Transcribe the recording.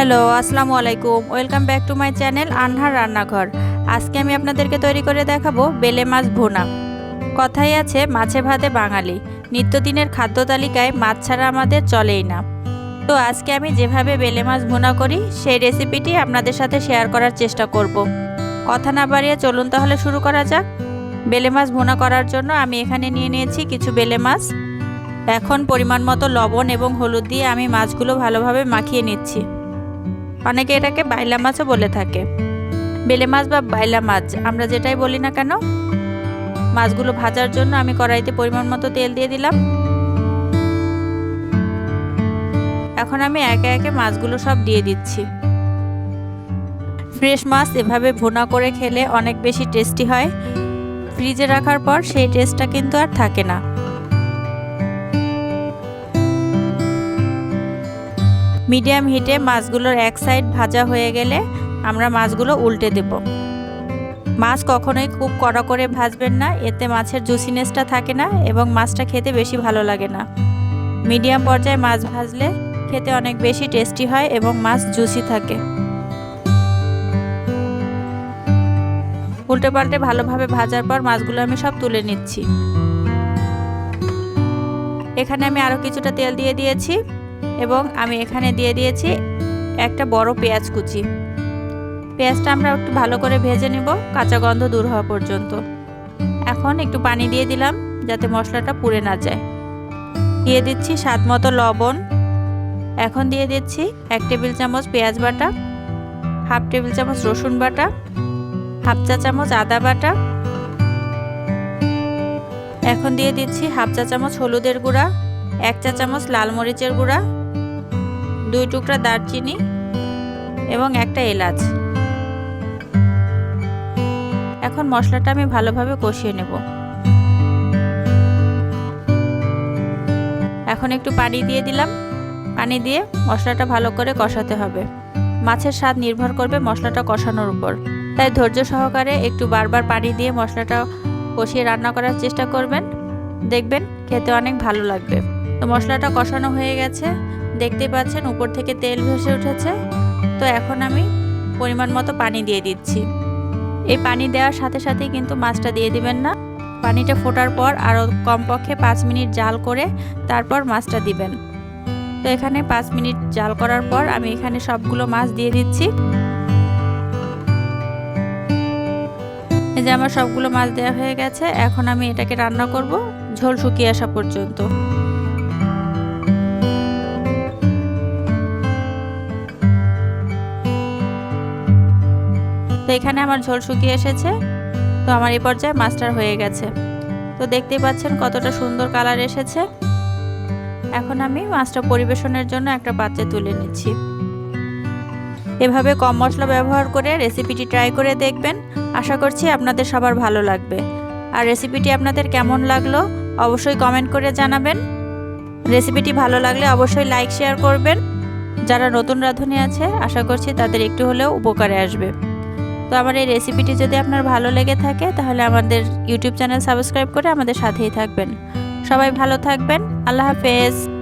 Hello, আসসালামু আলাইকুম। Welcome back to my channel Anhar Rannaghor. আজকে আমি আপনাদেরকে তৈরি করে দেখাবো বেলে মাছ ভুনা। কথাই আছে, মাছে ভাতে বাঙালি। নিত্যদিনের খাদ্য তালিকায় মাছ ছাড়া আমাদের চলেই না। তো আজকে আমি যেভাবে বেলে মাছ ভুনা করি, সেই রেসিপিটি আপনাদের সাথে শেয়ার করার চেষ্টা করব। কথা না বাড়িয়ে চলুন তাহলে শুরু করা যাক। বেলে মাছ ভুনা করার জন্য আমি এখানে নিয়ে নিয়েছি কিছু বেলে মাছ। এখন পরিমাণ মতো লবণ এবং হলুদ দিয়ে আমি মাছগুলো ভালোভাবে মাখিয়ে নিচ্ছি। অনেকে এটাকে বাইলা মাছও বলে থাকে। বেলে মাছ বা বাইলা মাছ, আমরা যেটাই বলি না কেন? মাছগুলো ভাজার জন্য আমি কড়াইতে পরিমাণ মতো তেল দিয়ে দিলাম। এখন আমি একে একে মাছগুলো সব দিয়ে দিচ্ছি। ফ্রেশ মাছ এভাবে ভুনা করে খেলে অনেক বেশি টেস্টি হয়। ফ্রিজে রাখার পর সেই টেস্টটা কিন্তু আর থাকে না। মিডিয়াম হিটে মাছগুলোর এক সাইড ভাজা হয়ে গেলে আমরা মাছগুলো উল্টে দেব। মাছ কখনোই খুব কড়া করে ভাজবেন না, এতে মাছের জুসিনেসটা থাকে না এবং মাছটা খেতে বেশি ভালো লাগে না। মিডিয়াম পর্যায়ে মাছ ভাজলে খেতে অনেক বেশি টেস্টি হয় এবং মাছ জুসি থাকে। উল্টে পাল্টে ভালোভাবে ভাজার পর মাছগুলো আমি সব তুলে নিচ্ছি। এখানে আমি আরও কিছুটা তেল দিয়ে দিয়েছি। এবং আমি এখানে দিয়ে দিয়েছি একটা বড় পেঁয়াজ কুচি। পেঁয়াজটা আমরা একটু ভালো করে ভেজে নেব, কাঁচা গন্ধ দূর হওয়া পর্যন্ত। এখন একটু পানি দিয়ে দিলাম যাতে মশলাটা পুড়ে না যায়। দিয়ে দিচ্ছি স্বাদ মতো লবণ। এখন দিয়ে দিচ্ছি এক টেবিল চামচ পেঁয়াজ বাটা, হাফ টেবিল চামচ রসুন বাটা, হাফ চা চামচ আদা বাটা। এখন দিয়ে দিচ্ছি হাফ চা চামচ হলুদের গুঁড়া, এক চা চামচ লাল মরিচের গুঁড়া দুই টুকরা দারচিনি এবং একটা এলাচ। এখন মশলাটা আমি ভালোভাবে কষিয়ে নেব। এখন একটু পানি দিয়ে দিলাম। পানি দিয়ে মশলাটা ভালো করে কষাতে হবে। মাছের স্বাদ নির্ভর করবে মশলাটা কষানোর উপর। তাই ধৈর্য সহকারে একটু বারবার পানি দিয়ে মশলাটা কষিয়ে রান্না করার চেষ্টা করবেন। দেখবেন খেতে অনেক ভালো লাগবে। তো মশলাটা কষানো হয়ে গেছে। দেখতে পাচ্ছেন, উপর থেকে তেল ভেসে উঠেছে। তো এখন আমি পরিমাণ মতো পানি দিয়ে দিচ্ছি। এই পানি দেওয়ার সাথে সাথেই কিন্তু মাছটা দিয়ে দিবেন না। পানিটা ফোটার পর আরও কমপক্ষে পাঁচ মিনিট জাল করে তারপর মাছটা দিবেন। তো এখানে পাঁচ মিনিট জাল করার পর আমি এখানে সবগুলো মাছ দিয়ে দিচ্ছি। এই যে আমার সবগুলো মাছ দেওয়া হয়ে গেছে, এখন আমি এটাকে রান্না করব ঝোল শুকিয়ে আসা পর্যন্ত। তো এখানে আমার ঝোল শুকিয়ে এসেছে। তো আমার এই পর্যায়ে মাস্টার হয়ে গেছে। তো দেখতেই পাচ্ছেন কতটা সুন্দর কালার এসেছে। এখন আমি মাছটা পরিবেশনের জন্য একটা পাত্রে তুলে নিচ্ছি। এভাবে কম মশলা ব্যবহার করে রেসিপিটি ট্রাই করে দেখবেন। আশা করছি আপনাদের সবার ভালো লাগবে। আর রেসিপিটি আপনাদের কেমন লাগল অবশ্যই কমেন্ট করে জানাবেন। রেসিপিটি ভালো লাগলে অবশ্যই লাইক শেয়ার করবেন। যারা নতুন রাঁধুনি আছে, আশা করছি তাদের একটু হলেও উপকারে আসবে। তো আমার এই রেসিপিটি যদি আপনার ভালো লেগে থাকে, তাহলে আমাদের ইউটিউব চ্যানেল সাবস্ক্রাইব করে আমাদের সাথেই থাকবেন। সবাই ভালো থাকবেন। আল্লাহ হাফেজ।